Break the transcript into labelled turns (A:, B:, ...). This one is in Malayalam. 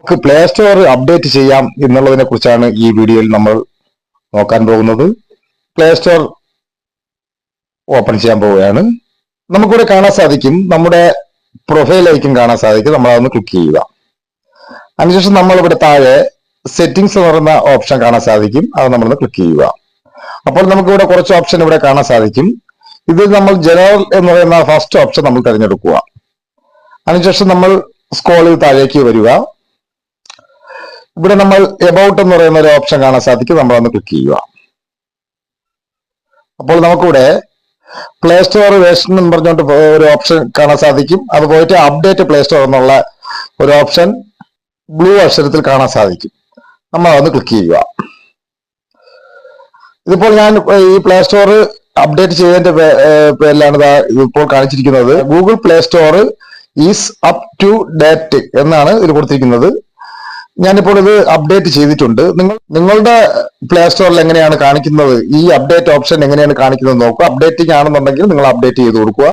A: നമുക്ക് പ്ലേ സ്റ്റോർ അപ്ഡേറ്റ് ചെയ്യാം എന്നുള്ളതിനെ കുറിച്ചാണ് ഈ വീഡിയോയിൽ നമ്മൾ നോക്കാൻ പോകുന്നത്. പ്ലേ സ്റ്റോർ ഓപ്പൺ ചെയ്യാൻ പോവുകയാണ്. നമുക്കിവിടെ കാണാൻ സാധിക്കും. നമ്മുടെ പ്രൊഫൈൽ പ്രൊഫൈലായിരിക്കും കാണാൻ സാധിക്കും. നമ്മൾ അതൊന്ന് ക്ലിക്ക് ചെയ്യുക. അതിനുശേഷം നമ്മൾ ഇവിടെ താഴെ സെറ്റിംഗ്സ് എന്ന് പറയുന്ന ഓപ്ഷൻ കാണാൻ സാധിക്കും. അത് നമ്മളൊന്ന് ക്ലിക്ക് ചെയ്യുക. അപ്പോൾ നമുക്കിവിടെ കുറച്ച് ഓപ്ഷൻ ഇവിടെ കാണാൻ സാധിക്കും. ഇതിൽ നമ്മൾ ജനറൽ എന്ന് പറയുന്ന ഫസ്റ്റ് ഓപ്ഷൻ നമ്മൾ തിരഞ്ഞെടുക്കുക. അതിനുശേഷം നമ്മൾ സ്കോളിൽ താഴേക്ക് വരിക. ഇവിടെ നമ്മൾ എബൌട്ട് എന്ന് പറയുന്ന ഒരു ഓപ്ഷൻ കാണാൻ സാധിക്കും. നമ്മൾ ഒന്ന് ക്ലിക്ക് ചെയ്യുക. അപ്പോൾ നമുക്കിവിടെ പ്ലേ സ്റ്റോർ വേർഷൻ എന്ന് പറഞ്ഞുകൊണ്ട് ഒരു ഓപ്ഷൻ കാണാൻ സാധിക്കും. അത് പോയിട്ട് അപ്ഡേറ്റ് പ്ലേ സ്റ്റോർ എന്നുള്ള ഒരു ഓപ്ഷൻ ബ്ലൂ അക്ഷരത്തിൽ കാണാൻ സാധിക്കും. നമ്മൾ അതൊന്ന് ക്ലിക്ക് ചെയ്യുക. ഇതിപ്പോൾ ഞാൻ ഈ പ്ലേ സ്റ്റോർ അപ്ഡേറ്റ് ചെയ്തതിന്റെ പേരിലാണ് ഇതാ ഇപ്പോൾ കാണിച്ചിരിക്കുന്നത്. Google Play Store is up to date എന്നാണ് ഇതിൽ കൊടുത്തിരിക്കുന്നത്. ഞാനിപ്പോൾ ഇത് അപ്ഡേറ്റ് ചെയ്തിട്ടുണ്ട്. നിങ്ങൾ നിങ്ങളുടെ പ്ലേ സ്റ്റോറിൽ എങ്ങനെയാണ് കാണിക്കുന്നത്? ഈ അപ്ഡേറ്റ് ഓപ്ഷൻ എങ്ങനെയാണ് കാണിക്കുന്നത് നോക്കുക. അപ്ഡേറ്റിംഗ് ആണെന്നുണ്ടെങ്കിൽ നിങ്ങൾ അപ്ഡേറ്റ് ചെയ്ത് കൊടുക്കുക.